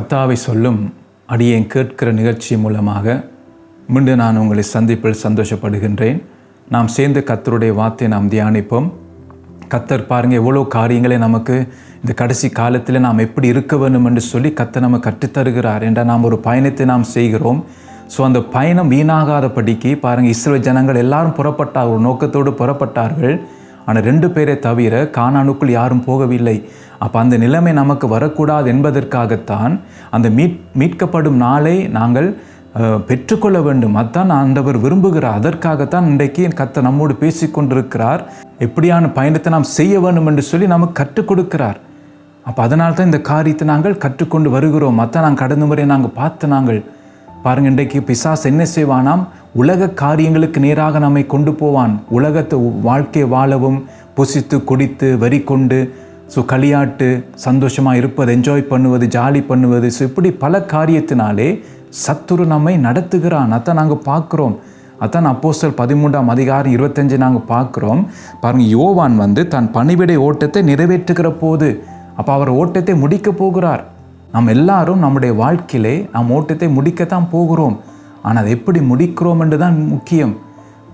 கர்த்தாவை சொல்லும் அடியேன் கேட்கிற நிகழ்ச்சி மூலமாக மீண்டும் நான் உங்களை சந்திப்பில் சந்தோஷப்படுகின்றேன். நாம் சேர்ந்து கத்தருடைய வார்த்தையை நாம் தியானிப்போம். கத்தர் பாருங்க எவ்வளோ காரியங்களை நமக்கு இந்த கடைசி காலத்தில் நாம் எப்படி இருக்க வேண்டும் என்று சொல்லி கத்தர் நம்ம கற்றுத்தருகிறார் என்ற நாம் ஒரு பயணத்தை நாம் செய்கிறோம். ஸோ அந்த பயணம் வீணாகாதபடிக்கு பாருங்கள் இஸ்ரோ ஜனங்கள் எல்லாரும் புறப்பட்டார் ஒரு நோக்கத்தோடு புறப்பட்டார்கள். ஆனால் ரெண்டு பேரை தவிர காணானுக்குள் யாரும் போகவில்லை. அப்போ அந்த நிலைமை நமக்கு வரக்கூடாது என்பதற்காகத்தான் அந்த மீட் மீட்கப்படும் நாளை நாங்கள் பெற்றுக்கொள்ள வேண்டும். அதான் ஆண்டவர் விரும்புகிறார். அதற்காகத்தான் இன்றைக்கு கத்த நம்மோடு பேசி கொண்டிருக்கிறார். எப்படியான பயணத்தை நாம் செய்ய வேண்டும் என்று சொல்லி நமக்கு கற்றுக் கொடுக்கிறார். அப்போ அதனால தான் இந்த காரியத்தை நாங்கள் கற்றுக்கொண்டு வருகிறோம். அதான் நாங்கள் கடந்த முறை நாங்கள் பார்த்து நாங்கள் பாருங்க இன்றைக்கு பிசாஸ் என்ன செய்வானாம்? உலக காரியங்களுக்கு நேராக நம்மை கொண்டு போவான். உலகத்தை வாழ்க்கை வாழவும் புசித்து குடித்து வரி கொண்டு ஸோ களியாட்டு சந்தோஷமாக இருப்பது என்ஜாய் பண்ணுவது ஜாலி பண்ணுவது ஸோ இப்படி பல காரியத்தினாலே சத்துரு நம்மை நடத்துகிறான். அதான் நாங்கள் பார்க்குறோம். அதான் அப்போஸ்டல் பதிமூன்றாம் அதிகாரம் இருபத்தஞ்சு நாங்கள் பார்க்குறோம். பாருங்க யோவான் வந்து தன் பணிவிடை ஓட்டத்தை நிறைவேற்றுகிற போது அப்போ அவர் ஓட்டத்தை முடிக்க போகிறார். நாம் எல்லாரும் நம்முடைய வாழ்க்கையிலே நாம் ஓட்டத்தை முடிக்கத்தான் போகிறோம். ஆனால் அதை எப்படி முடிக்கிறோம் என்று தான் முக்கியம்.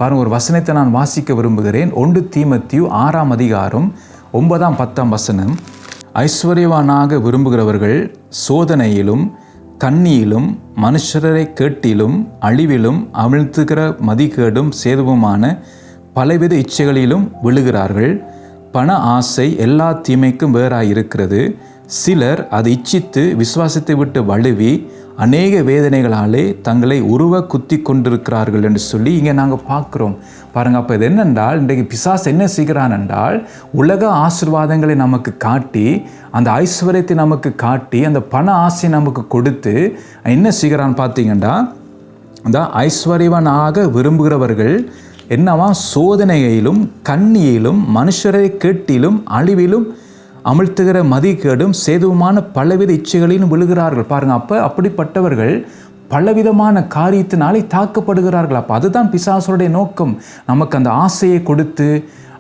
பாருங்கள் ஒரு வசனத்தை நான் வாசிக்க விரும்புகிறேன். ஒன்று தீமத்தியு ஆறாம் அதிகாரம் ஒன்பதாம் பத்தாம் வசனம் ஐஸ்வர்யவானாக விரும்புகிறவர்கள் சோதனையிலும் கண்ணியிலும் மனுஷரை கேட்டிலும் அழிவிலும் அமிழ்த்துகிற மதிகேடும் சேதுவுமான பலவித இச்சைகளிலும் விழுகிறார்கள். பண ஆசை எல்லா தீமைக்கும் வேறாயிருக்கிறது. சிலர் அதை இச்சித்து விசுவாசத்தை விட்டு வழுவி அநேக வேதனைகளாலே தங்களை உருவ குத்தி கொண்டிருக்கிறார்கள் என்று சொல்லி இங்கே நாங்கள் பார்க்குறோம். பாருங்கள் அப்போ இது என்னென்றால் இன்றைக்கு பிசாஸ் என்ன செய்கிறான் என்றால் உலக ஆசிர்வாதங்களை நமக்கு காட்டி அந்த ஐஸ்வர்யத்தை நமக்கு காட்டி அந்த பண ஆசை நமக்கு கொடுத்து என்ன செய்கிறான் பார்த்தீங்கன்னா அந்த ஐஸ்வர்யவனாக விரும்புகிறவர்கள் என்னவா சோதனையிலும் கண்ணியிலும் மனுஷரை கேட்டிலும் அழிவிலும் அமிழ்த்துகிற மதிக்கேடும் சேதுவுமான பலவித இச்சைகளிலும் விழுகிறார்கள். பாருங்க அப்போ அப்படிப்பட்டவர்கள் பலவிதமான காரியத்தினாலே தாக்கப்படுகிறார்கள். அப்போ அதுதான் பிசாசுடைய நோக்கம். நமக்கு அந்த ஆசையை கொடுத்து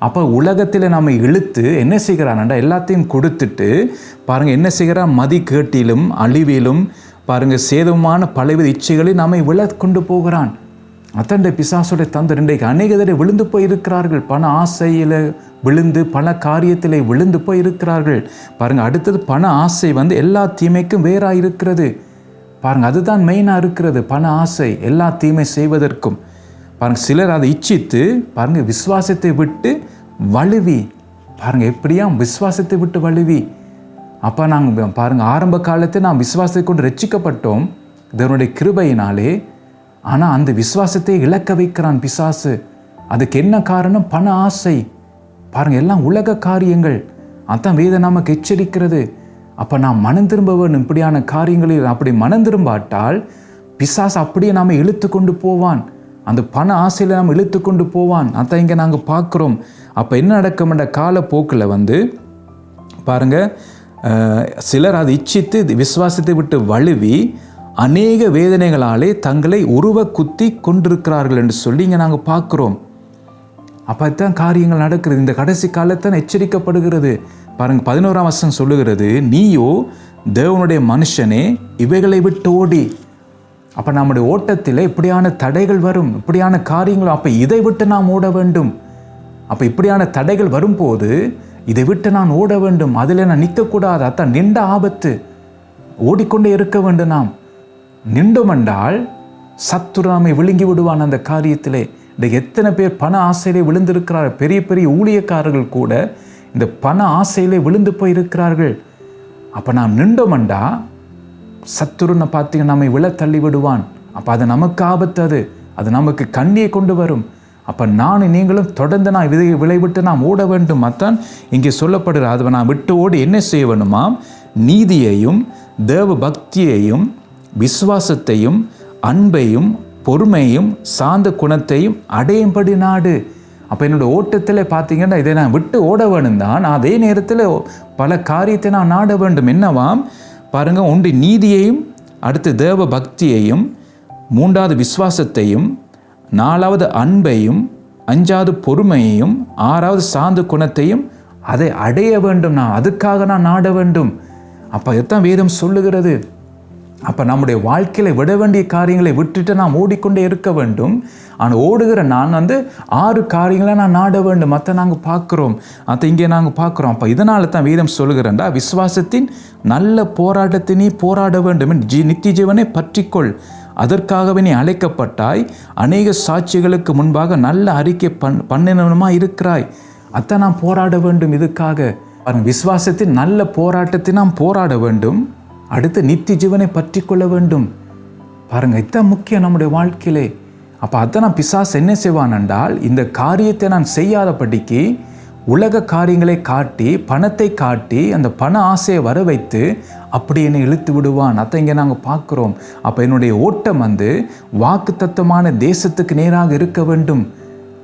அப்போ உலகத்தில் நம்ம இழுத்து என்ன செய்கிறான்டா எல்லாத்தையும் கொடுத்துட்டு பாருங்கள் என்ன செய்கிறான்? மதி கேட்டிலும் அழிவிலும் பாருங்கள் சேதமான பலவித இச்சைகளை நம்மை விழ கொண்டு போகிறான். அத்தண்டை பிசாசுடைய தந்தர் இன்றைக்கு அநேக தடவை விழுந்து போய் இருக்கிறார்கள் பண ஆசையில் விழுந்து பல காரியத்தில் விழுந்து போய் இருக்கிறார்கள் பாருங்கள் அடுத்தது பண ஆசை வந்து எல்லா தீமைக்கும் வேறாக இருக்கிறது பாருங்கள் அதுதான் மெயினாக இருக்கிறது பண ஆசை எல்லா தீமை செய்வதற்கும். பாருங்கள் சிலர் அதை இச்சித்து பாருங்கள் விசுவாசத்தை விட்டு வழுவி. பாருங்கள் எப்படியா விசுவாசத்தை விட்டு வழுவி. அப்போ நாங்கள் பாருங்கள் ஆரம்ப காலத்தில் நாம் விசுவாசத்தை கொண்டு ரட்சிக்கப்பட்டோம். இதனுடைய கிருபையினாலே ஆனால் அந்த விசுவாசத்தை இழக்க வைக்கிறான் பிசாசு. அதுக்கு என்ன காரணம்? பண ஆசை. பாருங்கள் எல்லாம் உலக காரியங்கள். அதான் வேத நமக்கு எச்சரிக்கிறது. அப்போ நாம் மனம் திரும்ப வேணும் இப்படியான காரியங்களில் அப்படி மனம் திரும்பாட்டால் பிசாசு அப்படியே நாம் இழுத்து கொண்டு போவான். அந்த பண ஆசையில் நாம் இழுத்து கொண்டு போவான். அதான் இங்கே நாங்கள் பார்க்குறோம். அப்போ என்ன நடக்கும்ன்ற காலப்போக்கில் வந்து பாருங்கள் சிலர் அதை இச்சித்து விசுவாசத்தை விட்டு வழுவி அநேக வேதனைகளாலே தங்களை உருவ குத்தி கொண்டிருக்கிறார்கள் என்று சொல்லி இங்கே நாங்கள் பார்க்குறோம். அப்போ தான் காரியங்கள் நடக்கிறது. இந்த கடைசி காலத்தான் எச்சரிக்கப்படுகிறது. பாருங்க பதினோராம் வருஷம் சொல்லுகிறது நீயோ தேவனுடைய மனுஷனே இவைகளை விட்டு ஓடி. அப்போ நம்முடைய ஓட்டத்தில் இப்படியான தடைகள் வரும் இப்படியான காரியங்கள் அப்போ இதை விட்டு நாம் ஓட வேண்டும். அப்போ இப்படியான தடைகள் வரும்போது இதை விட்டு நான் ஓட வேண்டும். அதில் நான் நிற்கக்கூடாது. அதான் நின்ற ஆபத்து. ஓடிக்கொண்டே இருக்க வேண்டும் நாம். நின்றோம் சத்துராமை விழுங்கி விடுவான் அந்த காரியத்திலே. இந்த எத்தனை பேர் பண ஆசையிலே விழுந்திருக்கிறார் பெரிய பெரிய ஊழியக்காரர்கள் கூட இந்த பண ஆசையிலே விழுந்து போயிருக்கிறார்கள். அப்போ நாம் நின்றோம்டா சத்துருன்னு பார்த்தீங்கன்னா நம்மை விழ தள்ளி விடுவான். அப்போ அது நமக்கு ஆபத்து அது. அது நமக்கு கண்ணியை கொண்டு வரும். அப்போ நானும் நீங்களும் தொடர்ந்து நான் விதை விளைவிட்டு நாம் ஓட வேண்டும். அதான் இங்கே சொல்லப்படுகிற அதை நான் விட்டு ஓடி என்ன செய்ய வேணுமாம்? நீதியையும் தேவ பக்தியையும் விசுவாசத்தையும் அன்பையும் பொறுமையும் சாந்த குணத்தையும் அடையும்படி நாடு. அப்போ என்னோட ஓட்டத்தில் பார்த்தீங்கன்னா இதை நான் விட்டு ஓட வேணும் தான் அதே நேரத்தில் பல காரியத்தை நான் நாட வேண்டும். என்னவாம்? பாருங்க ஒன்று நீதியையும் அடுத்து தேவ பக்தியையும் மூன்றாவது விசுவாசத்தையும் நாலாவது அன்பையும் அஞ்சாவது பொறுமையையும் ஆறாவது சாந்த குணத்தையும் அதை அடைய வேண்டும். நான் அதுக்காக நான் நாட வேண்டும். அப்போ எத்தான் வேதம் சொல்லுகிறது. அப்போ நம்முடைய வாழ்க்கையில் விட வேண்டிய காரியங்களை விட்டுட்டு நாம் ஓடிக்கொண்டே இருக்க வேண்டும். ஆனால் ஓடுகிற நான் வந்து ஆறு காரியங்களை நான் நாட வேண்டும். மற்ற நாங்கள் பார்க்குறோம். அதை இங்கே நாங்கள் பார்க்குறோம். அப்போ இதனால தான் வேதம் சொல்கிறேன்டா விசுவாசத்தின் நல்ல போராட்டத்தை நீ போராட வேண்டும் ஜி நித்திய ஜீவனை பற்றிக்கொள். அதற்காகவே நீ அழைக்கப்பட்டாய். அநேக சாட்சிகளுக்கு முன்பாக நல்ல அறிக்கை பண் பண்ணினவனுமா இருக்கிறாய். அத்தை நாம் போராட வேண்டும். இதுக்காக பாருங்க விசுவாசத்தின் நல்ல போராட்டத்தை நாம் போராட வேண்டும். அடுத்து நித்திய ஜீவனை பற்றி கொள்ள வேண்டும். பாருங்கள் இதான் முக்கியம் நம்முடைய வாழ்க்கையிலே. அப்போ அதை நான் பிசாஸ் என்ன செய்வான் என்றால் இந்த காரியத்தை நான் செய்யாதபடிக்கு உலக காரியங்களை காட்டி பணத்தை காட்டி அந்த பண ஆசையை வர வைத்து அப்படி என்னை இழுத்து விடுவான். அதை இங்கே நாங்கள் பார்க்குறோம். அப்போ என்னுடைய ஓட்டம் வந்து வாக்கு தேசத்துக்கு நேராக இருக்க வேண்டும்.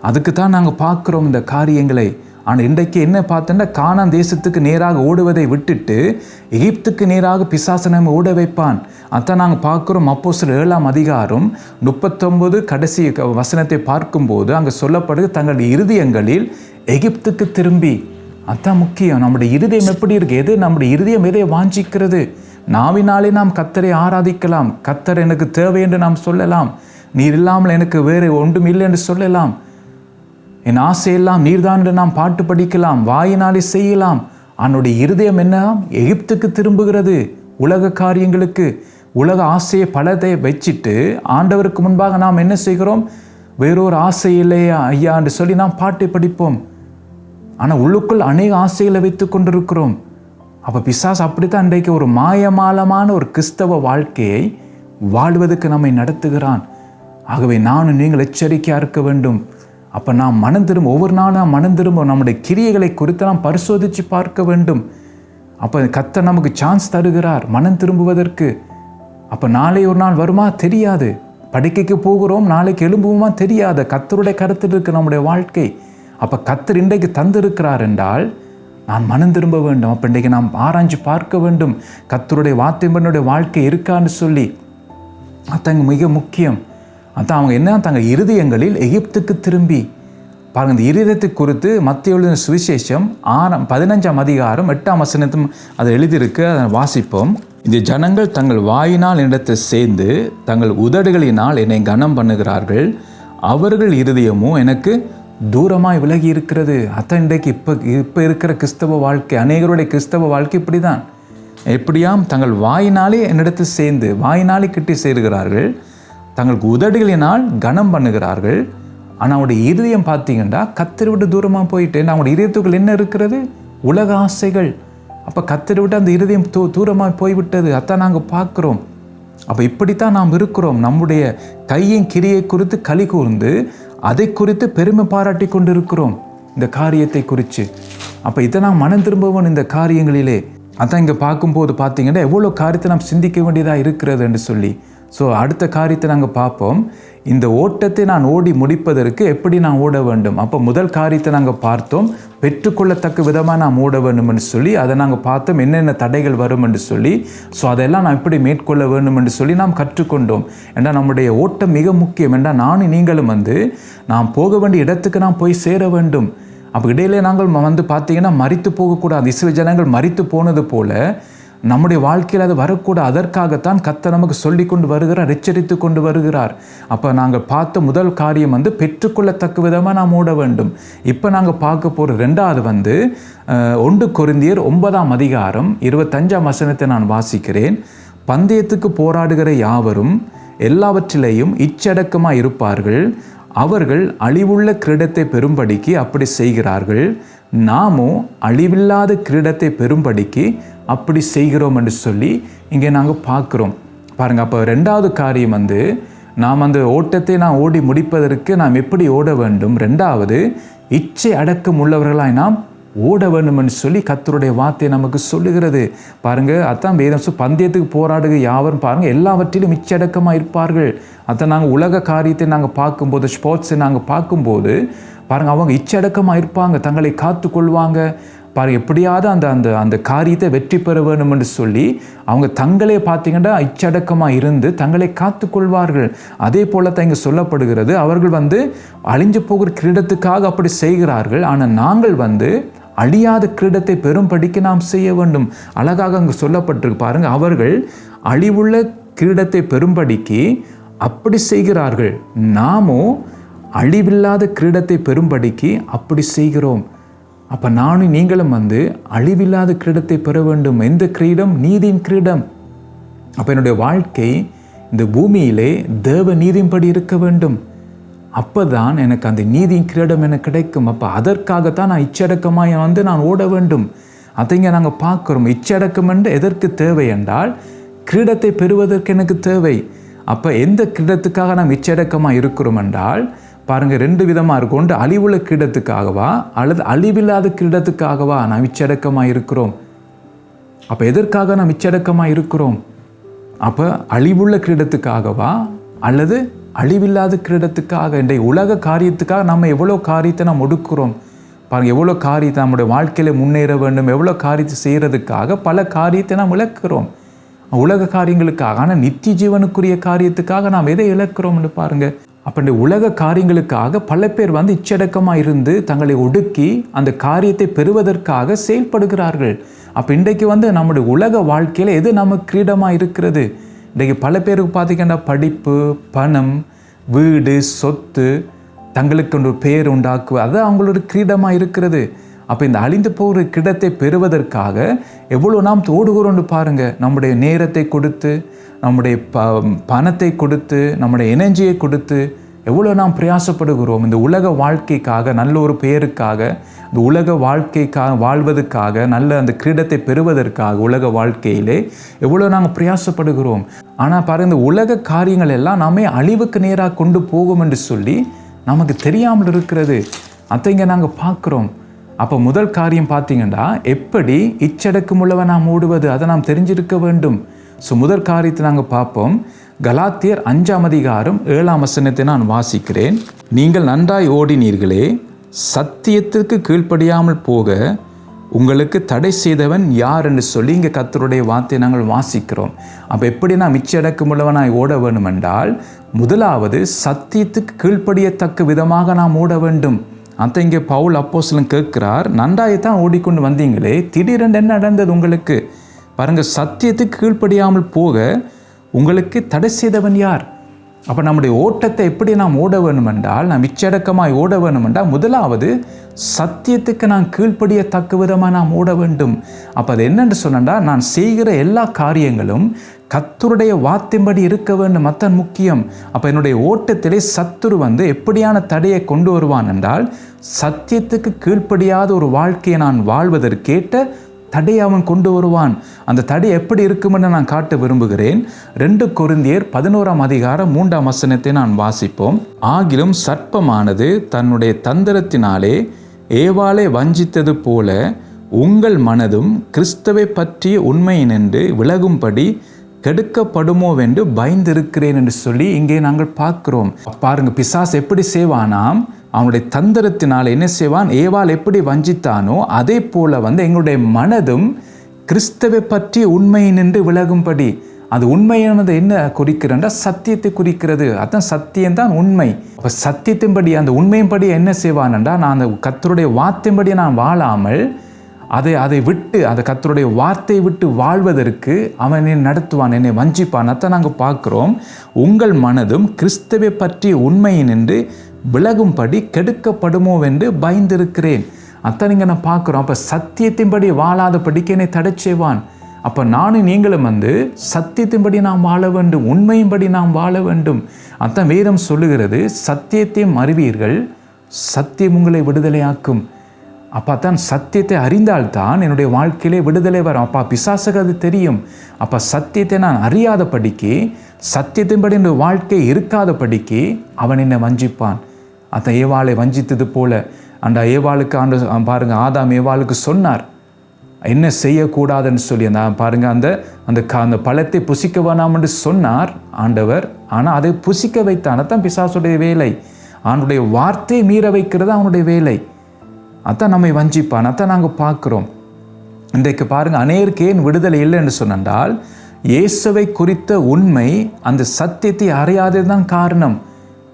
அதுக்கு தான் நாங்கள் பார்க்குறோம் இந்த காரியங்களை. ஆனால் இன்றைக்கு என்ன பார்த்தோன்னா கானான் தேசத்துக்கு நேராக ஓடுவதை விட்டுட்டு எகிப்துக்கு நேராக பிசாசனம் ஓட வைப்பான். அதான் நாங்கள் பார்க்குறோம் அப்போ சில ஏழாம் அதிகாரம் முப்பத்தொம்பது கடைசி வசனத்தை பார்க்கும்போது அங்கே சொல்லப்படுது தங்கள் இருதயங்களில் எகிப்துக்கு திரும்பி. அதான் முக்கியம் நம்முடைய இருதயம் எப்படி இருக்கு? எது நம்முடைய இருதயம் எதை வாஞ்சிக்கிறது? நாவினாலே நாம் கத்தரை ஆராதிக்கலாம். கத்தர் எனக்கு தேவை என்று நாம் சொல்லலாம். நீர் இல்லாமல் எனக்கு வேறு ஒன்றும் இல்லை என்று சொல்லலாம். என் ஆசையெல்லாம் நீர்தான் என்று நாம் பாட்டு படிக்கலாம் வாயினாலே செய்யலாம். அவனுடைய இருதயம் என்ன? எகிப்துக்கு திரும்புகிறது. உலக காரியங்களுக்கு உலக ஆசையை பலதை வச்சுட்டு ஆண்டவருக்கு முன்பாக நாம் என்ன செய்கிறோம்? வேறொரு ஆசை இல்லையா ஐயா என்று சொல்லி நாம் பாட்டை படிப்போம். ஆனால் உள்ளுக்குள் அநேக ஆசைகளை வைத்து கொண்டிருக்கிறோம். அப்போ பிசாஸ் அப்படித்தான் இன்றைக்கு ஒரு மாயமாலமான ஒரு கிறிஸ்தவ வாழ்க்கையை வாழ்வதற்கு நம்மை நடத்துகிறான். ஆகவே நானும் நீங்கள் எச்சரிக்கையாக இருக்க வேண்டும். அப்போ நாம் மனம் திரும்ப ஒவ்வொரு நாளும் நாம் மனம் திரும்ப நம்முடைய கிரியைகளை குறித்து நாம் பரிசோதித்து பார்க்க வேண்டும். அப்போ கத்த நமக்கு சான்ஸ் தருகிறார் மனம் திரும்புவதற்கு. அப்போ நாளை ஒரு நாள் வருமா? தெரியாது. படுக்கைக்கு போகிறோம் நாளைக்கு எழும்புவோமா? தெரியாது. கத்தருடைய கருத்தில் இருக்கு நம்முடைய வாழ்க்கை. அப்போ கத்தர் இன்றைக்கு தந்திருக்கிறார் என்றால் நான் மனம் திரும்ப வேண்டும். அப்போ இன்றைக்கு நாம் ஆராய்ஞ்சு பார்க்க வேண்டும். கத்தருடைய வார்த்தையினுடைய வாழ்க்கை இருக்கான்னு சொல்லி. அத்தங்க மிக முக்கியம். அதான் அவங்க என்ன தங்கள் இருதயங்களில் எகிப்துக்கு திரும்பி. பாருங்க இந்த இருதயத்தை குறித்து மத்திய எழுதின சுவிசேஷம் ஆறாம் பதினஞ்சாம் அதிகாரம் எட்டாம் வசனத்தும் அதை எழுதியிருக்கு அதை வாசிப்போம். இந்த ஜனங்கள் தங்கள் வாயினால் என்னிடத்தை சேர்ந்து தங்கள் உதடுகளினால் என்னை கனம் பண்ணுகிறார்கள். அவர்கள் இருதயமும் எனக்கு தூரமாக விலகி இருக்கிறது அதான் இன்றைக்கு இப்போ இப்போ இருக்கிற கிறிஸ்தவ வாழ்க்கை. அநேகருடைய கிறிஸ்தவ வாழ்க்கை இப்படி தான் எப்படியாம் தங்கள் வாயினாலே என்னிடத்தில் சேர்ந்து வாயினாலே கிட்டி சேருகிறார்கள். தங்களுக்கு உதடுகளினால் கனம் பண்ணுகிறார்கள். ஆனால் அவனுடைய இருதயம் பார்த்தீங்கன்னா கத்திரி விட்டு தூரமாக போயிட்டு அவங்களுடைய இதயத்துக்குள் என்ன இருக்கிறது? உலக ஆசைகள். அப்போ கத்திரி விட்டு அந்த இருதயம் தூ தூரமாக போய்விட்டது. அதான் நாங்கள் பார்க்குறோம். அப்போ இப்படித்தான் நாம் இருக்கிறோம். நம்முடைய கையின் கிரியை குறித்து களி கூர்ந்து அதை குறித்து பெருமை பாராட்டி கொண்டு இருக்கிறோம் இந்த காரியத்தை குறித்து அப்போ இதை நாம் மனம் திரும்பவும் இந்த காரியங்களிலே அதான் இங்கே பார்க்கும்போது பார்த்தீங்கன்னா எவ்வளோ காரியத்தை நாம் சிந்திக்க வேண்டியதாக இருக்கிறது என்று சொல்லி ஸோ அடுத்த காரியத்தை நாங்கள் பார்ப்போம். இந்த ஓட்டத்தை நான் ஓடி முடிப்பதற்கு எப்படி நான் ஓட வேண்டும்? அப்போ முதல் காரியத்தை நாங்கள் பார்த்தோம். பெற்றுக்கொள்ளத்தக்க விதமாக நாம் ஓட வேண்டும்னு சொல்லி அதை நாங்கள் பார்த்தோம். என்னென்ன தடைகள் வரும் என்று சொல்லி ஸோ அதெல்லாம் நான் எப்படி மேற்கொள்ள வேண்டும் என்று சொல்லி நாம் கற்றுக்கொண்டோம். ஏன்னா நம்முடைய ஓட்டம் மிக முக்கியம். என்றால் நானும் நீங்களும் வந்து நாம் போக வேண்டிய இடத்துக்கு நான் போய் சேர வேண்டும். அப்போ இடையிலே நாங்கள் வந்து பார்த்தீங்கன்னா மறித்து போகக்கூடாது. இசை ஜனங்கள் மறித்து போனது போல் நம்முடைய வாழ்க்கையில் அது வரக்கூடாது அதற்காகத்தான் கத்த நமக்கு சொல்லி கொண்டு வருகிறார் எச்சரித்து கொண்டு வருகிறார். அப்போ நாங்கள் பார்த்த முதல் காரியம் வந்து பெற்றுக்கொள்ளத்தக்க விதமாக நாம் ஓட வேண்டும். இப்போ நாங்கள் பார்க்க போகிற ரெண்டாவது வந்து ஒன்று கொருந்தியர் ஒன்பதாம் அதிகாரம் இருபத்தஞ்சாம் வசனத்தை நான் வாசிக்கிறேன். பந்தயத்துக்கு போராடுகிற யாவரும் எல்லாவற்றிலேயும் இச்சடக்கமாக இருப்பார்கள். அவர்கள் அழிவுள்ள கிரீடத்தை பெறும்படிக்கு அப்படி செய்கிறார்கள். நாமும் அழிவில்லாத கிரீடத்தை பெறும்படிக்கு அப்படி செய்கிறோம் என்று சொல்லி இங்கே நாங்கள் பார்க்குறோம். பாருங்கள் அப்போ ரெண்டாவது காரியம் வந்து நாம் அந்த ஓட்டத்தை நான் ஓடி முடிப்பதற்கு நாம் எப்படி ஓட வேண்டும்? ரெண்டாவது இச்சை அடக்கம் உள்ளவர்களாய் நாம் ஓட வேண்டும் சொல்லி கத்தருடைய வார்த்தை நமக்கு சொல்லுகிறது. பாருங்க அதான் வேதம் பந்தயத்துக்கு போராடுக யாவரும் பாருங்க எல்லாவற்றிலும் இச்சடக்கமாக இருப்பார்கள். அதான் நாங்கள் உலக காரியத்தை நாங்கள் பார்க்கும்போது ஸ்போர்ட்ஸை நாங்கள் பார்க்கும்போது பாருங்கள் அவங்க இச்சடக்கமாக இருப்பாங்க தங்களை காத்து கொள்வாங்க பாருங்கள் எப்படியாவது அந்த அந்த அந்த காரியத்தை வெற்றி பெற வேணும்னு சொல்லி அவங்க தங்களே பார்த்தீங்கன்னா இச்சடக்கமாக இருந்து தங்களை காத்து கொள்வார்கள் அதே போல தான் இங்கே சொல்லப்படுகிறது அவர்கள் வந்து அழிஞ்சு போகிற கிரீடத்துக்காக அப்படி செய்கிறார்கள் ஆனால் நாங்கள் வந்து அழியாத கிரீடத்தை பெரும்படிக்கு நாம் செய்ய வேண்டும். அழகாக அங்கு சொல்லப்பட்டிருக்கு பாருங்கள் அவர்கள் அழிவுள்ள கிரீடத்தை பெறும்படிக்கு அப்படி செய்கிறார்கள். நாமோ அழிவில்லாத கிரீடத்தை பெறும்படிக்கு அப்படி செய்கிறோம். அப்போ நானும் நீங்களும் வந்து அழிவில்லாத கிரீடத்தை பெற வேண்டும். எந்த கிரீடம்? நீதியின் கிரீடம். அப்போ என்னுடைய வாழ்க்கை இந்த பூமியிலே தேவ நீதியின்படி இருக்க வேண்டும். அப்போ தான் எனக்கு அந்த நீதியின் கிரீடம் எனக்கு கிடைக்கும். அப்போ அதற்காகத்தான் நான் இச்சடக்கமாக வந்து நான் ஓட வேண்டும். அதைங்க நாங்கள் பார்க்குறோம். இச்சடக்கம் என்று எதற்கு தேவை என்றால் கிரீடத்தை பெறுவதற்கு எனக்கு தேவை. அப்போ எந்த கிரீடத்துக்காக நாம் இச்சடக்கமாக இருக்கிறோம் என்றால் பாருங்கள் ரெண்டு விதமாக இருக்கும். ஒன்று அழிவுள்ள கிரீடத்துக்காகவா அல்லது அழிவில்லாத கிரீடத்துக்காகவா நாம் இச்சடக்கமாக இருக்கிறோம். அப்போ எதற்காக நாம் இச்சடக்கமாக இருக்கிறோம்? அப்போ அழிவுள்ள கிரீடத்துக்காகவா அல்லது அழிவில்லாத கிரீடத்துக்காக இன்றைய உலக காரியத்துக்காக நம்ம எவ்வளோ காரியத்தை நாம் ஒடுக்குறோம். பாருங்கள் எவ்வளோ காரியத்தை நம்முடைய வாழ்க்கையில் முன்னேற வேண்டும் எவ்வளோ காரியத்தை செய்கிறதுக்காக பல காரியத்தை நாம் இழக்கிறோம். உலக காரியங்களுக்காக ஆனால் நித்திய ஜீவனுக்குரிய காரியத்துக்காக நாம் எதை இழக்கிறோம்னு பாருங்கள் அப்போ இந்த உலக காரியங்களுக்காக பல பேர் வந்து இச்சடக்கமாக இருந்து தங்களை ஒடுக்கி அந்த காரியத்தை பெறுவதற்காக செயல்படுகிறார்கள். அப்போ இன்றைக்கு வந்து நம்முடைய உலக வாழ்க்கையில் எது நமக்கு கிரீடமாக இருக்கிறது? இன்றைக்கு பல பேருக்கு பார்த்தீங்கன்னா படிப்பு பணம் வீடு சொத்து தங்களுக்கு ஒரு பெயர் உண்டாக்குவ அது அவங்களோட கிரீடமாக இருக்கிறது. அப்போ இந்த அழிந்து போகிற கிடத்தை பெறுவதற்காக எவ்வளோ நாம் தோடுகிறோன்னு பாருங்கள் நம்முடைய நேரத்தை கொடுத்து நம்முடைய ப பணத்தை கொடுத்து நம்முடைய எனர்ஜியை கொடுத்து எவ்வளோ நாம் பிரயாசப்படுகிறோம் இந்த உலக வாழ்க்கைக்காக நல்ல ஒரு பெயருக்காக இந்த உலக வாழ்க்கைக்காக வாழ்வதற்காக நல்ல அந்த கிரீடத்தை பெறுவதற்காக உலக வாழ்க்கையிலே எவ்வளோ நாங்கள் பிரயாசப்படுகிறோம். ஆனால் பாருங்க இந்த உலக காரியங்கள் எல்லாம் நாமே அழிவுக்கு நேராக கொண்டு போகும் என்று சொல்லி நமக்கு தெரியாமல் இருக்கிறது. அத்தைங்க நாங்கள் பார்க்குறோம். அப்போ முதல் காரியம் பார்த்தீங்கன்னா எப்படி இச்சடக்கமுள்ளவன் நாம் ஓடுவது அதை நாம் தெரிஞ்சிருக்க வேண்டும். ஸோ முதல் காரியத்தை நாங்கள் பார்ப்போம். கலாத்தியர் அஞ்சாம் அதிகாரம் ஏழாம் வசனத்தை நான் வாசிக்கிறேன். நீங்கள் நன்றாய் ஓடினீர்களே சத்தியத்திற்கு கீழ்ப்படியாமல் போக உங்களுக்கு தடை செய்தவன் யார் என்று சொல்லி இங்கே கத்தருடைய வார்த்தையை நாங்கள் வாசிக்கிறோம். அப்போ எப்படி நான் மிச்சடக்கம் உள்ளவனாய் ஓட வேண்டும் என்றால் முதலாவது சத்தியத்துக்கு கீழ்ப்படியத்தக்க விதமாக நாம் ஓட வேண்டும். அந்த இங்கே பவுல் அப்போஸ்லம் கேட்கிறார் நன்றாயத்தான் ஓடிக்கொண்டு வந்தீங்களே திடீரென்று என்ன நடந்தது உங்களுக்கு? பாருங்கள் சத்தியத்துக்கு கீழ்ப்படியாமல் போக உங்களுக்கு தடை செய்தவன் யார்? அப்போ நம்முடைய ஓட்டத்தை எப்படி நாம் ஓட வேணும் என்றால் நாம் இச்சடக்கமாய் ஓட வேணும் என்றால் முதலாவது சத்தியத்துக்கு நான் கீழ்ப்படியத்தக்க விதமாக நாம் ஓட வேண்டும். அப்போ அது என்னென்று சொன்னா நான் செய்கிற எல்லா காரியங்களும் கத்துருடைய வாத்தின்படி இருக்க வேண்டும். அத்தன் முக்கியம். அப்போ என்னுடைய ஓட்டத்திலே சத்துரு வந்து எப்படியான தடையை கொண்டு வருவான் என்றால் சத்தியத்துக்கு கீழ்ப்படியாத ஒரு வாழ்க்கையை நான் வாழ்வதற்கேட்ட தடையை அவன் கொண்டு வருவான். அந்த தடை எப்படி இருக்குமென்னு நான் காட்ட விரும்புகிறேன். ரெண்டு கொருந்தியர் பதினோராம் அதிகாரம் மூன்றாம் வசனத்தை நான் வாசிப்போம். ஆகிலும் சர்ப்பமானது தன்னுடைய தந்திரத்தினாலே ஏவாளை வஞ்சித்தது போல உங்கள் மனதும் கிறிஸ்தவை பற்றிய உண்மை நின்று விலகும்படி கெடுக்கப்படுமோவென்று பயந்திருக்கிறேன் என்று சொல்லி இங்கே நாங்கள் பார்க்கிறோம். பாருங்க பிசாஸ் எப்படி செய்வானாம் அவனுடைய தந்திரத்தினால் என்ன செய்வான்? ஏவால் எப்படி வஞ்சித்தானோ அதே போல வந்து எங்களுடைய மனதும் கிறிஸ்தவை பற்றிய உண்மை நின்று விலகும்படி. அது உண்மையானது என்ன குறிக்கிறன்றா சத்தியத்தை குறிக்கிறது. அதான் சத்தியம்தான் உண்மை. அப்போ சத்தியத்தின்படி அந்த உண்மையின்படி என்ன செய்வான்டா நான் அந்த கத்தருடைய வார்த்தையின்படி நான் வாழாமல் அதை அதை விட்டு அந்த கத்தருடைய வார்த்தை விட்டு வாழ்வதற்கு அவன் என்னை நடத்துவான் என்னை வஞ்சிப்பான். அதான் நாங்கள் பார்க்குறோம். உங்கள் மனதும் கிறிஸ்தவை பற்றிய உண்மையை நின்று விலகும்படி கெடுக்கப்படுமோவென்று பயந்திருக்கிறேன். அத்தான் நான் பார்க்குறோம். அப்போ சத்தியத்தின்படி வாழாதபடிக்கு என்னை தடை செய்வான் அப்போ நானும் நீங்களும் வந்து சத்தியத்தின்படி நாம் வாழ வேண்டும் உண்மையின்படி நாம் வாழ வேண்டும். அத்தான் வேதம் சொல்லுகிறது சத்தியத்தையும் அறிவீர்கள் சத்தியம் உங்களை விடுதலையாக்கும். அப்போ தான் சத்தியத்தை அறிந்தால்தான் என்னுடைய வாழ்க்கையிலே விடுதலை வரும். அப்பா பிசாசுக்கு அது தெரியும். அப்போ சத்தியத்தை நான் அறியாதபடிக்கு சத்தியத்தின்படி என்னுடைய வாழ்க்கை இருக்காதபடிக்கு அவன் என்னை வஞ்சிப்பான். அந்த ஏவாளை வஞ்சித்தது போல. அந்த ஏவாளுக்கு ஆண்டு பாருங்க ஆதாம் ஏவாளுக்கு சொன்னார் என்ன செய்யக்கூடாதுன்னு சொல்லி. அந்த பாருங்க அந்த அந்த அந்த பழத்தை புசிக்க வேணாம் என்று சொன்னார் ஆண்டவர். ஆனால் அதை புசிக்க வைத்தான்? அதான் பிசாசுடைய வேலை. அவனுடைய வார்த்தையை மீற வைக்கிறது அவனுடைய வேலை. அதான் நம்மை வஞ்சிப்பான் அதான் நாங்கள் பார்க்குறோம். இன்றைக்கு பாருங்கள் அநேருக்கு ஏன் விடுதலை இல்லை என்று சொன்னால் இயேசுவை குறித்த உண்மை அந்த சத்தியத்தை அறியாதது தான் காரணம்.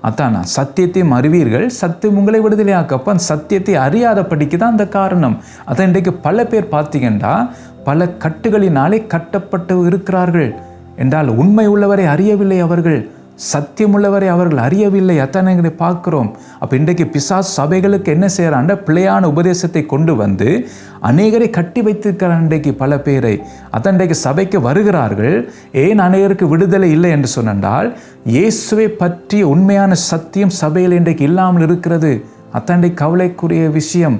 அதான் சத்தியத்தையும் அறிவீர்கள் சத்தியம் உங்களை விடுதலையாக்கப்போ அந்த சத்தியத்தை அறியாதபடிக்கு தான் அந்த காரணம். அதான் இன்றைக்கு பல பேர் பார்த்தீங்கன்னா பல கட்டுகளினாலே கட்டப்பட்டு இருக்கிறார்கள். என்றால் உண்மை உள்ளவரை அறியவில்லை அவர்கள். சத்தியமுள்ளவரை அவர்கள் அறியவில்லை. அத்தனை எங்களை பார்க்கிறோம். அப்போ இன்றைக்கு பிசாஸ் சபைகளுக்கு என்ன செய்கிறாண்ட பிழையான உபதேசத்தை கொண்டு வந்து அநேகரை கட்டி வைத்திருக்கிறார் இன்றைக்கு பல பேரை. அதான் இன்றைக்கு சபைக்கு வருகிறார்கள். ஏன் அநேகருக்கு விடுதலை இல்லை என்று சொன்னால் இயேசுவை பற்றிய உண்மையான சத்தியம் சபையில் இன்றைக்கு இல்லாமல் இருக்கிறது. அதான் கவலைக்குரிய விஷயம்.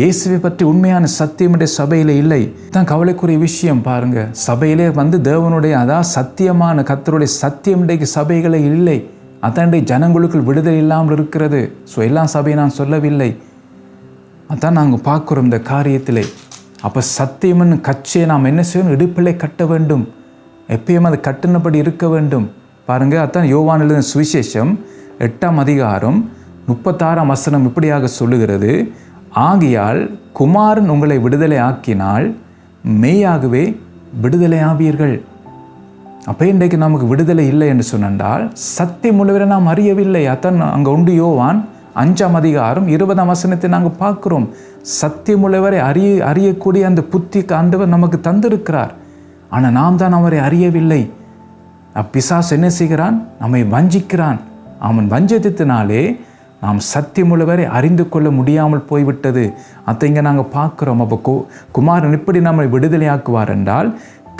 இயேசுவை பற்றி உண்மையான சத்தியம் என்ற சபையில் இல்லை. தான் கவலைக்குரிய விஷயம். பாருங்க சபையிலே வந்து தேவனுடைய அதான் சத்தியமான கத்தருடைய சத்தியம் இன்றைக்கு சபைகளே இல்லை. அதான் ஜனங்களுக்குள் விடுதலை இல்லாமல் இருக்கிறது. ஸோ எல்லா சபையை நான் சொல்லவில்லை. அதான் நாங்கள் பார்க்குறோம் இந்த காரியத்திலே. அப்போ சத்தியம்னு கட்சியை நாம் என்ன செய்யணும்? இடுப்பிலே கட்ட வேண்டும். எப்பயும் அது கட்டினபடி இருக்க வேண்டும். பாருங்க அதான் யோவான் எழுதின சுவிசேஷம் எட்டாம் அதிகாரம் முப்பத்தாறாம் வசனம் இப்படியாக சொல்லுகிறது. ஆகியால் குமாரன் உங்களை விடுதலை ஆக்கினால் மெய்யாகவே விடுதலை ஆவீர்கள் அப்போ இன்றைக்கு நமக்கு விடுதலை இல்லை என்று சொன்னால் சத்தியம் உள்ளவரை நாம் அறியவில்லை. அத்தன் அங்கே உண்டு யோவான் அஞ்சாம் அதிகாரம் இருபதாம் வசனத்தை நாங்கள் பார்க்குறோம். சத்தியம் உள்ளவரை அறிய அறியக்கூடிய அந்த புத்தி ஆண்டவர் நமக்கு தந்திருக்கிறார். ஆனால் நாம் தான் அவரை அறியவில்லை. அப்பிசாஸ் என்ன செய்கிறான்? நம்மை வஞ்சிக்கிறான். அவன் வஞ்சத்தினாலே நாம் சத்தியமுள்ளவரை அறிந்து கொள்ள முடியாமல் போய்விட்டது. அதை இங்கே நாங்கள் பார்க்குறோம். அப்போ கு குமாரன் இப்படி நம்மை விடுதலையாக்குவார் என்றால்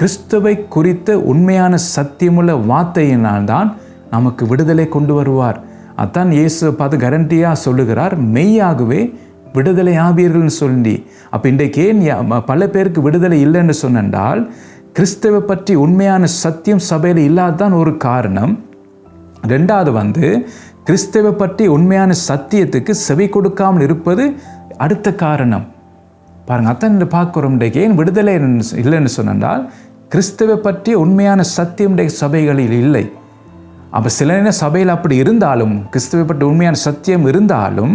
கிறிஸ்துவை குறித்த உண்மையான சத்தியமுள்ள வார்த்தையினால்தான் நமக்கு விடுதலை கொண்டு வருவார். அதான் இயேசு பார்த்து கரண்டியாக சொல்லுகிறார் மெய்யாகவே விடுதலை ஆவீர்கள்னு சொல்லி. அப்போ இன்றைக்கு ஏன் பல பேருக்கு விடுதலை இல்லைன்னு சொன்னால் கிறிஸ்தவை பற்றி உண்மையான சத்தியம் சபையில் இல்லாததான் ஒரு காரணம். ரெண்டாவது வந்து கிறிஸ்தவ பற்றி உண்மையான சத்தியத்துக்கு செவி கொடுக்காமல் இருப்பது அடுத்த காரணம். பாருங்க அத்தன் பார்க்குறோம் ஏன் விடுதலை இல்லைன்னு சொன்னால் கிறிஸ்தவை பற்றி உண்மையான சத்தியம் சபைகளில் இல்லை. அப்போ சில நேரம் சபையில் அப்படி இருந்தாலும் கிறிஸ்துவை பற்றி உண்மையான சத்தியம் இருந்தாலும்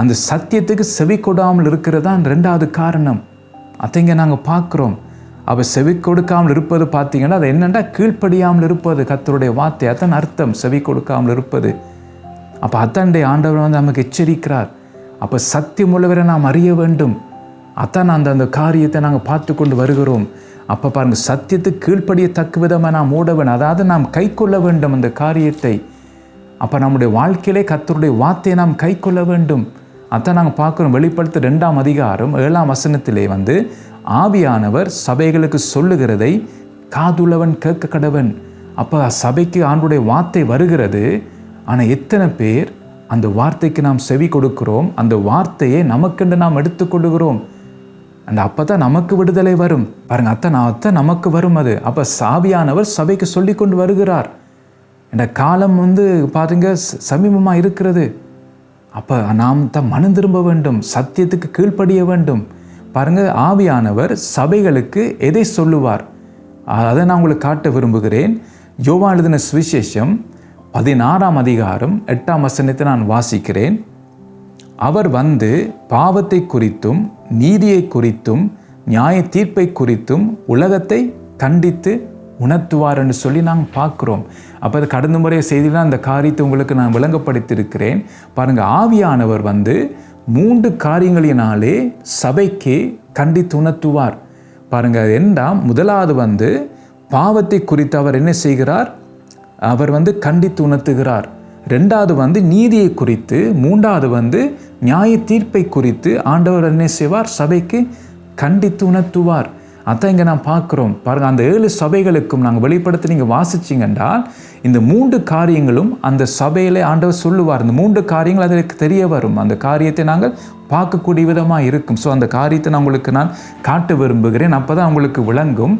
அந்த சத்தியத்துக்கு செவி கொடாமல் இருக்கிறது தான் ரெண்டாவது காரணம். அதைங்க நாங்கள் பார்க்குறோம். அப்போ செவி கொடுக்காமல் இருப்பது பார்த்தீங்கன்னா அது என்னென்னா கீழ்ப்படியாமல் இருப்பது? கத்தருடைய வார்த்தை அதான் அர்த்தம். செவி கொடுக்காமல் இருப்பது. அப்போ அத்தாண்டே ஆண்டவர் வந்து நமக்கு எச்சரிக்கிறார். அப்போ சத்தியமுள்ளவரை நாம் அறிய வேண்டும். அதான் அந்த அந்த காரியத்தை நாங்கள் பார்த்து கொண்டு வருகிறோம். அப்போ பாருங்கள் சத்தியத்துக்கு கீழ்ப்படியத்தக்க விதமாக நாம் ஓட வேண்டும் அதாவது நாம் கை கொள்ள வேண்டும் அந்த காரியத்தை. அப்போ நம்முடைய வாழ்க்கையிலே கத்தருடைய வார்த்தையை நாம் கை கொள்ள வேண்டும். அதான் நாங்கள் பார்க்குறோம் வெளிப்படுத்த ரெண்டாம் அதிகாரம் ஏழாம் வசனத்திலே வந்து ஆவியானவர் சபைகளுக்கு சொல்லுகிறதை காதுள்ளவன் கேட்க கடவன் அப்போ சபைக்கு ஆண்டுடைய வார்த்தை வருகிறது. ஆனால் எத்தனை பேர் அந்த வார்த்தைக்கு நாம் செவி கொடுக்கிறோம்? அந்த வார்த்தையை நமக்கென்று நாம் எடுத்துக்கொள்கிறோம் அந்த அப்போ தான் நமக்கு விடுதலை வரும். பாருங்க அத்தை நான் அத்தை நமக்கு வரும் அது. அப்போ சாவியானவர் சபைக்கு சொல்லி கொண்டு வருகிறார். இந்த காலம் வந்து பாருங்க சமீபமாக இருக்கிறது. அப்போ நாம் தான் மனம் திரும்ப வேண்டும். சத்தியத்துக்கு கீழ்ப்படிய வேண்டும். பாருங்க ஆவியானவர் சபைகளுக்கு எதை சொல்லுவார்? அதை நான் உங்களுக்கு காட்ட விரும்புகிறேன். யோவா எழுதின சுவிசேஷம் பதினாறாம் அதிகாரம் எட்டாம் வசனத்தை நான் வாசிக்கிறேன். அவர் வந்து பாவத்தை குறித்தும் நீதியை குறித்தும் நியாய தீர்ப்பை குறித்தும் உலகத்தை கண்டித்து உணர்த்துவார் என்று சொல்லி நாங்கள் பார்க்குறோம். அப்போ அது கடந்த முறை செய்தியில் அந்த காரியத்தை உங்களுக்கு நான் விளங்கப்படுத்தியிருக்கிறேன். பாருங்க ஆவியானவர் வந்து மூன்று காரியங்களினாலே சபைக்கு கண்டித்து உணர்த்துவார். பாருங்கள் அது என்றால் முதலாவது வந்து பாவத்தை குறித்து அவர் என்ன செய்கிறார்? அவர் வந்து கண்டித்து உணர்த்துகிறார். ரெண்டாவது வந்து நீதியை குறித்து மூன்றாவது வந்து நியாய தீர்ப்பை குறித்து ஆண்டவர் என்ன செய்வார்? சபைக்கு கண்டித்து உணர்த்துவார். அதான் இங்கே நான் பார்க்குறோம். பாருங்கள் அந்த ஏழு சபைகளுக்கும் நாங்கள் வெளிப்படுத்தி நீங்கள் வாசிச்சிங்கன்றால் இந்த மூன்று காரியங்களும் அந்த சபையில் ஆண்டவர் சொல்லுவார். இந்த மூன்று காரியங்கள் அதற்கு தெரிய வரும். அந்த காரியத்தை நாங்கள் பார்க்கக்கூடிய விதமாக இருக்கும். ஸோ அந்த காரியத்தை நான் உங்களுக்கு நான் காட்ட விரும்புகிறேன். அப்போ தான் உங்களுக்கு விளங்கும்.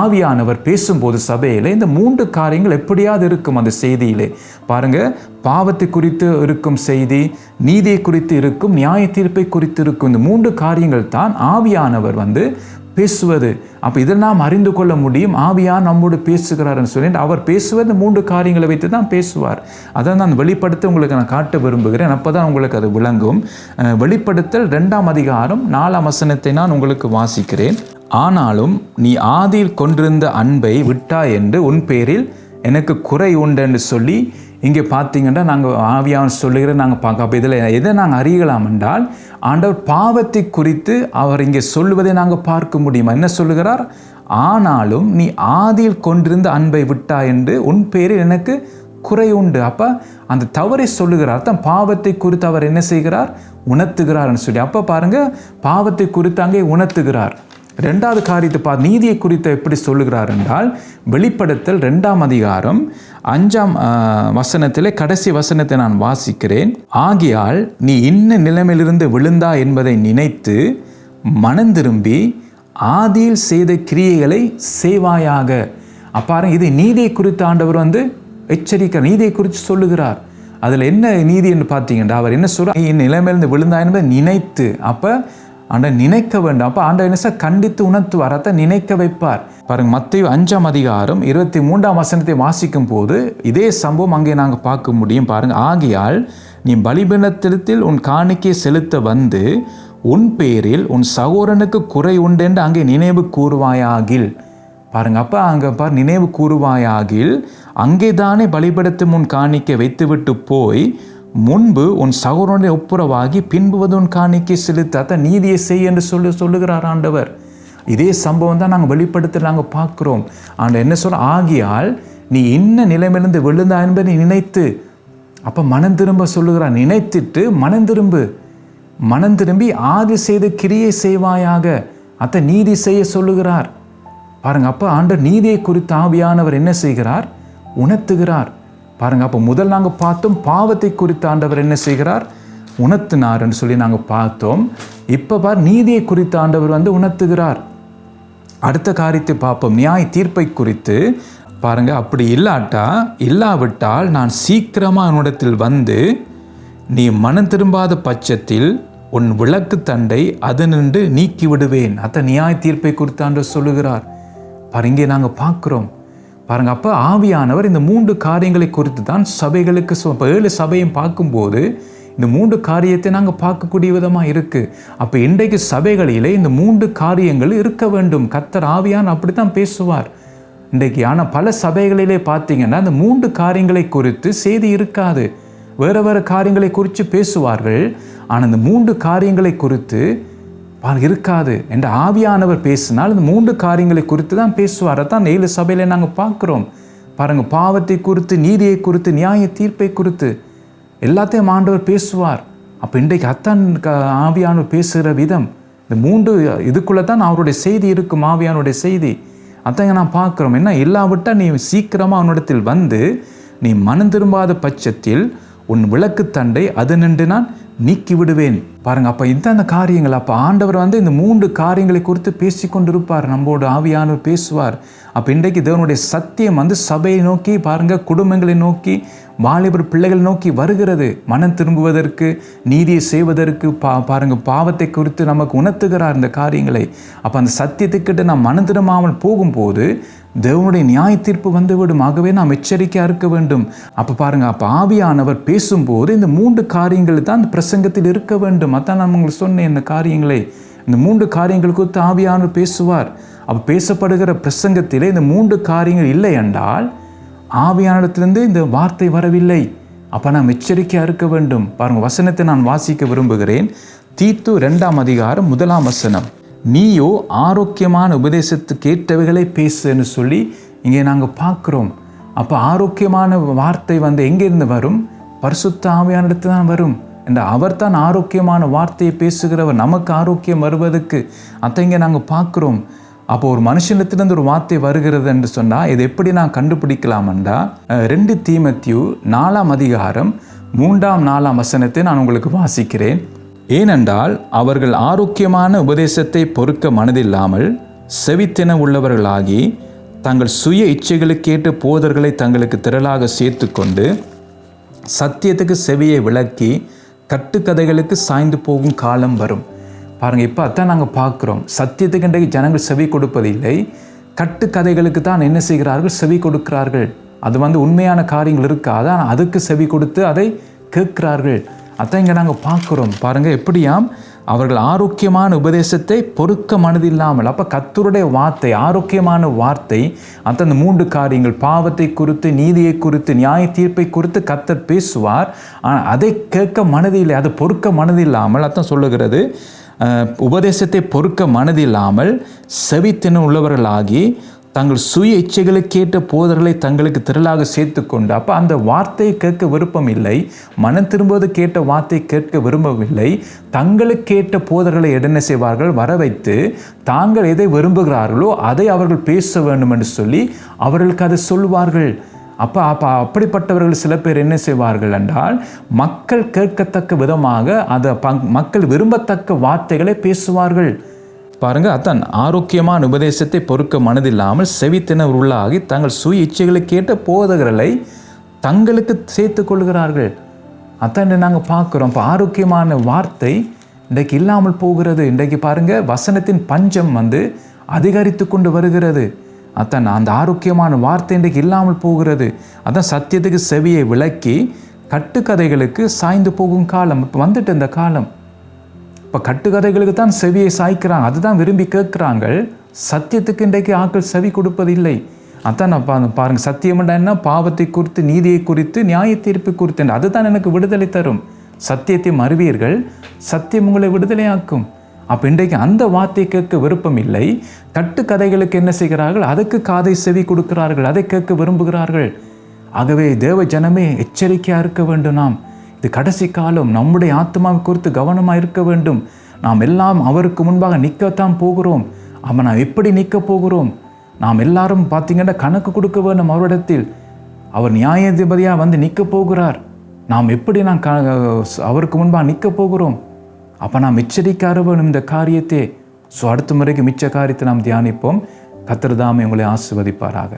ஆவியானவர் பேசும்போது சபையில் இந்த மூன்று காரியங்கள் எப்படியாவது இருக்கும் அந்த செய்தியிலே. பாருங்கள் பாவத்தை குறித்து இருக்கும் செய்தி நீதியை குறித்து இருக்கும் நியாய தீர்ப்பை குறித்து இருக்கும் இந்த மூன்று காரியங்கள் தான் ஆவியானவர் வந்து பேசுவது. அப்போ இதை நாம் அறிந்து கொள்ள முடியும். ஆவியா நம்மோடு பேசுகிறாருன்னு சொல்லிட்டு அவர் பேசுவது மூன்று காரியங்களை வைத்து தான் பேசுவார். அதை நான் வெளிப்படுத்த உங்களுக்கு நான் காட்ட விரும்புகிறேன். அப்போ தான் உங்களுக்கு அது விளங்கும். வெளிப்படுத்தல் ரெண்டாம் அதிகாரம் நாலாம் வசனத்தை நான் உங்களுக்கு வாசிக்கிறேன். ஆனாலும் நீ ஆதியில் கொண்டிருந்த அன்பை விட்டாய் என்று உன் பேரில் எனக்கு குறை உண்டு என்று சொல்லி இங்கே பார்த்தீங்கன்னா நாங்கள் ஆவியான் சொல்லுகிற நாங்கள் பார்க்க அப்போ இதில் எதை நாங்கள் அறியலாம் என்றால் ஆண்டவர் பாவத்தை குறித்து அவர் இங்கே சொல்லுவதை நாங்கள் பார்க்க முடியுமா? என்ன சொல்லுகிறார்? ஆனாலும் நீ ஆதியில் கொண்டிருந்த அன்பை விட்டா என்று உன் பேரில் எனக்கு குறை உண்டு. அப்போ அந்த தவறை சொல்லுகிறார். தான் பாவத்தை குறித்து அவர் என்ன செய்கிறார்? உணர்த்துகிறார்னு சொல்லி. அப்போ பாருங்கள் பாவத்தை குறித்து அங்கே உணர்த்துகிறார். ரெண்டாவது காரியத்தை பா நீதியை குறித்து எப்படி சொல்லுகிறார் என்றால் வெளிப்படுத்தல் ரெண்டாம் அதிகாரம் அஞ்சாம் வசனத்திலே கடைசி வசனத்தை நான் வாசிக்கிறேன். ஆகியால் நீ இன்ன நிலைமையிலிருந்து விழுந்தா என்பதை நினைத்து மனம் திரும்பி ஆதியில் செய்த கிரியைகளை செய்வாயாக. அப்பாரு இது நீதியை குறித்து ஆண்டவர் வந்து எச்சரிக்கை நீதியை குறித்து சொல்லுகிறார். அதில் என்ன நீதி என்று பார்த்தீங்கன்னா அவர் என்ன சொல்ற நீ நிலைமையிலிருந்து விழுந்தா என்பதை நினைத்து அப்போ ஆண்ட நினைக்க வேண்டும். அப்போ ஆண்ட என்ன சார்? கண்டித்து உணர்த்து வரத்தை நினைக்க வைப்பார். பாருங்க மத்திய அஞ்சாம் அதிகாரம் இருபத்தி மூன்றாம் வசனத்தை வாசிக்கும் போது இதே சம்பவம் அங்கே நாங்கள் பார்க்க முடியும். பாருங்க ஆகியால் நீ பலிபீனத்தில் உன் காணிக்கையை செலுத்த வந்து உன் பேரில் உன் சகோதரனுக்கு குறை உண்டென்று அங்கே நினைவு கூறுவாயாகில். பாருங்க அப்போ அங்கே பார் நினைவு கூறுவாயாகில் அங்கே தானே பலிபடுத்தும் உன் காணிக்கை வைத்துவிட்டு போய் முன்பு உன் சகோதரனை ஒப்புரவாகி பின்புவது உன் காணிக்கை செலுத்தாத நீதியை செய் என்று சொல்லி சொல்லுகிறார் ஆண்டவர். இதே சம்பவம் தான் நாங்கள் வெளிப்படுத்த நாங்கள் பார்க்குறோம். ஆண்ட என்ன சொல்ல ஆகியால் நீ என்ன நிலைமையிலிருந்து விழுந்தா என்பதை நினைத்து அப்போ மனம் திரும்ப சொல்லுகிறான் நினைத்துட்டு மனம் திரும்பு. மனம் திரும்பி ஆதி செய்து கிரியை செய்வாயாக. அத்தை நீதி செய்ய சொல்லுகிறார். பாருங்க அப்போ ஆண்டர் நீதியை குறித்து ஆவியானவர் என்ன செய்கிறார்? உணர்த்துகிறார். பாருங்கள் அப்போ முதல் நாங்கள் பார்த்தோம் பாவத்தை குறித்து ஆண்டவர் என்ன செய்கிறார்? உணர்த்தினார் சொல்லி நாங்கள் பார்த்தோம். இப்போ பார் நீதியை குறித்து ஆண்டவர் வந்து உணர்த்துகிறார். அடுத்த காரியத்தை பார்ப்போம். நியாய தீர்ப்பை குறித்து பாருங்க அப்படி இல்லாட்டா இல்லாவிட்டால் நான் சீக்கிரமாக என்னிடத்தில் வந்து நீ மனம் திரும்பாத பட்சத்தில் உன் விளக்கு தண்டை அதனின்று நீக்கி விடுவேன் அத்த நியாய தீர்ப்பை குறித்தாண்டு சொல்லுகிறார். பாருங்க நாங்கள் பார்க்குறோம். பாருங்க அப்போ ஆவியானவர் இந்த மூன்று காரியங்களை குறித்து தான் சபைகளுக்கு சொ- ஏழு சபையும் பார்க்கும்போது இந்த மூன்று காரியத்தை நாங்கள் பார்க்கக்கூடிய விதமாக இருக்குது அப்போ இன்றைக்கு சபைகளிலே இந்த மூன்று காரியங்கள் இருக்க வேண்டும். கத்தர் ஆவியான் அப்படி தான் பேசுவார். இன்றைக்கு ஆனால் பல சபைகளிலே பார்த்தீங்கன்னா இந்த மூன்று காரியங்களை குறித்து செய்தி இருக்காது. வேறு வேறு காரியங்களை குறித்து பேசுவார்கள். ஆனால் இந்த மூன்று காரியங்களை குறித்து இருக்காது. என்ற ஆவியானவர் பேசினால் இந்த மூன்று காரியங்களை குறித்து தான் பேசுவார். அதான் ஏழு சபையில் நாங்கள் பார்க்குறோம். பாருங்கள் பாவத்தை குறித்து நீதியை குறித்து நியாய தீர்ப்பை குறித்து எல்லாத்தையும் ஆண்டவர் பேசுவார். அப்போ இன்றைக்கு அத்தான் க- ஆவியானவர் பேசுகிற விதம். இந்த மூன்று இதுக்குள்ளே தான் அவருடைய செய்தி இருக்கும் ஆவியானுடைய செய்தி. அத்தங்க நான் பார்க்குறோம். என்ன? இல்லாவிட்டா நீ சீக்கிரமாக அவனிடத்தில் வந்து நீ மனம் திரும்பாத பட்சத்தில் உன் விளக்கு தண்டை அது நின்று நான் நீக்கி விடுவேன் பாருங்க அப்போ இந்த காரியங்கள் அப்போ ஆண்டவர் வந்து இந்த மூன்று காரியங்களை குறித்து பேசி கொண்டிருப்பார் நம்மோடு ஆவியானவர் பேசுவார். அப்போ இன்றைக்கு தேவனுடைய சத்தியம் வந்து சபையை நோக்கி பாருங்க குடும்பங்களை நோக்கி வாலிபர் பிள்ளைகள் நோக்கி வருகிறது. மனம் திரும்புவதற்கு நீதியை செய்வதற்கு பா பாருங்க பாவத்தை குறித்து நமக்கு உணர்த்துகிறார் இந்த காரியங்களை. அப்போ அந்த சத்தியத்துக்கிட்ட நாம் மனம் திரும்பாமல் போகும்போது தேவனுடைய நியாய தீர்ப்பு வந்துவிடும். ஆகவே நாம் எச்சரிக்கையாக இருக்க வேண்டும். அப்போ பாருங்க அப்போ ஆவியானவர் பேசும்போது இந்த மூன்று காரியங்கள் தான் இந்த பிரசங்கத்தில் இருக்க வேண்டும். அதான் நான் உங்களுக்கு சொன்னேன் இந்த காரியங்களை. இந்த மூன்று காரியங்கள் குறித்து ஆவியானவர் பேசுவார். அப்போ பேசப்படுகிற பிரசங்கத்திலே இந்த மூன்று காரியங்கள் இல்லை என்றால் ஆவியானத்திலிருந்து இந்த வார்த்தை வரவில்லை. அப்போ நாம் எச்சரிக்கையாக இருக்க வேண்டும். பாருங்கள் வசனத்தை நான் வாசிக்க விரும்புகிறேன். தீத்து ரெண்டாம் அதிகாரம் முதலாம் வசனம். நீயோ ஆரோக்கியமான உபதேசத்துக்கு ஏற்றவைகளை பேசுன்னு சொல்லி இங்கே நாங்கள் பார்க்குறோம். அப்போ ஆரோக்கியமான வார்த்தை வந்து எங்கேருந்து வரும்? பரிசுத்த ஆவியானிடத்து தான் வரும். இந்த அவர் தான் ஆரோக்கியமான வார்த்தையை பேசுகிறவர். நமக்கு ஆரோக்கியம் வருவதற்கு. அதை இங்கே நாங்கள் பார்க்குறோம். அப்போ ஒரு மனுஷனிடத்திலிருந்து ஒரு வார்த்தை வருகிறது என்று சொன்னால் இது எப்படி நான் கண்டுபிடிக்கலாம்டா ரெண்டு தீமத்தியு நாலாம் அதிகாரம் மூன்றாம் நாலாம் வசனத்தை நான் உங்களுக்கு வாசிக்கிறேன். ஏனென்றால் அவர்கள் ஆரோக்கியமான உபதேசத்தை பொறுக்க மனதில்லாமல் செவித்தென உள்ளவர்களாகி தங்கள் சுய இச்சைகளுக்கேற்ற போதர்களை தங்களுக்கு திரளாக சேர்த்துக்கொண்டு சத்தியத்துக்கு செவியை விளக்கி கட்டுக்கதைகளுக்கு சாய்ந்து போகும் காலம் வரும். பாருங்கள் இப்போ அதான் நாங்கள் பார்க்குறோம். சத்தியத்துக்கு இன்றைக்கு ஜனங்கள் செவி கொடுப்பதில்லை. கட்டுக்கதைகளுக்கு தான் என்ன செய்கிறார்கள்? செவி கொடுக்கிறார்கள். அது வந்து உண்மையான காரியங்கள் இருக்காது ஆனால் அதுக்கு செவி கொடுத்து அதை கேட்கிறார்கள். அதான் இங்கே நாங்கள் பார்க்குறோம். பாருங்கள் எப்படியாம் அவர்கள் ஆரோக்கியமான உபதேசத்தை பொறுக்க மனதில்லாமல் அப்போ கத்தருடைய வார்த்தை ஆரோக்கியமான வார்த்தை அந்த அந்த மூன்று காரியங்கள் பாவத்தை குறித்து நீதியை குறித்து நியாய தீர்ப்பை குறித்து கத்தர் பேசுவார். ஆனால் அதை கேட்க மனதில்லை அதை பொறுக்க மனதில்லாமல் அதான் சொல்லுகிறது உபதேசத்தை பொறுக்க மனதில்லாமல் செவித்தின உள்ளவர்களாகி தங்கள் சுய இச்சைகளுக்கேற்ற போதர்களை தங்களுக்கு திரளாக சேர்த்து கொண்டு அப்போ அந்த வார்த்தையை கேட்க விருப்பம் இல்லை மனம் திரும்புவது கேட்ட வார்த்தை கேட்க விரும்பவில்லை தங்களுக்கேற்ற போதர்களை என்ன செய்வார்கள்? வர வைத்து தாங்கள் எதை விரும்புகிறார்களோ அதை அவர்கள் பேச வேண்டும் என்று சொல்லி அவர்களுக்கு அதை சொல்வார்கள். அப்போ அப்போ அப்படிப்பட்டவர்கள் சில பேர் என்ன செய்வார்கள் என்றால் மக்கள் கேட்கத்தக்க விதமாக அதை பங் மக்கள் விரும்பத்தக்க வார்த்தைகளை பேசுவார்கள். பாருங்க அத்தான் ஆரோக்கியமான உபதேசத்தை பொறுக்க மனதில்லாமல் செவித்தினர் உள்ளாகி தங்கள் சுய இச்சைகளுக்கேற்ற போதகர்களை தங்களுக்கு சேர்த்து கொள்கிறார்கள். அதான் நாங்கள் பார்க்குறோம். இப்போ ஆரோக்கியமான வார்த்தை இன்றைக்கு இல்லாமல் போகிறது. இன்றைக்கு பாருங்க வசனத்தின் பஞ்சம் வந்து அதிகரித்து கொண்டு வருகிறது. அதான் அந்த ஆரோக்கியமான வார்த்தை இன்றைக்கு இல்லாமல் போகிறது. அதான் சத்தியத்துக்கு செவியை விளக்கி கட்டுக்கதைகளுக்கு சாய்ந்து போகும் காலம். இப்போ வந்துட்டு இந்த காலம். இப்போ கட்டுக்கதைகளுக்கு தான் செவியை சாய்க்கிறாங்க அதுதான் விரும்பி கேட்குறாங்க சத்தியத்துக்கு இன்றைக்கு ஆக்கள் செவி கொடுப்பதில்லை. அதான் நான் பா பாருங்கள் சத்தியம்டா என்ன? பாவத்தை குறித்து நீதியை குறித்து நியாய தீர்ப்பு குறித்து அதுதான் எனக்கு விடுதலை தரும். சத்தியத்தை மறுவீர்கள் சத்தியம் உங்களை விடுதலையாக்கும். அப்போ இன்றைக்கு அந்த வார்த்தையை கேட்க விருப்பம் இல்லை. கட்டுக்கதைகளுக்கு என்ன செய்கிறார்கள்? அதுக்கு காதை செவி கொடுக்கிறார்கள். அதை கேட்க விரும்புகிறார்கள். ஆகவே தேவ ஜனமே எச்சரிக்கையாக இருக்க வேண்டும் நாம். இது கடைசி காலம் நம்முடைய ஆத்மாவை குறித்து கவனமாக இருக்க வேண்டும். நாம் எல்லாம் அவருக்கு முன்பாக நிற்கத்தான் போகிறோம். அவன் நாம் எப்படி நிற்க போகிறோம்? நாம் எல்லாரும் பார்த்தீங்கன்னா கணக்கு கொடுக்க வேண்டும் அவரிடத்தில். அவர் நியாயாதிபதியாக வந்து நிற்க போகிறார். நாம் எப்படி நாம் க அவருக்கு முன்பாக நிற்க போகிறோம்? அப்போ நாம் எச்சரிக்கார வேணும் இந்த காரியத்தை. ஸோ அடுத்த முறைக்கு மிச்ச காரியத்தை நாம் தியானிப்போம். கத்திரதாமே உங்களை ஆசிர்வதிப்பாராக.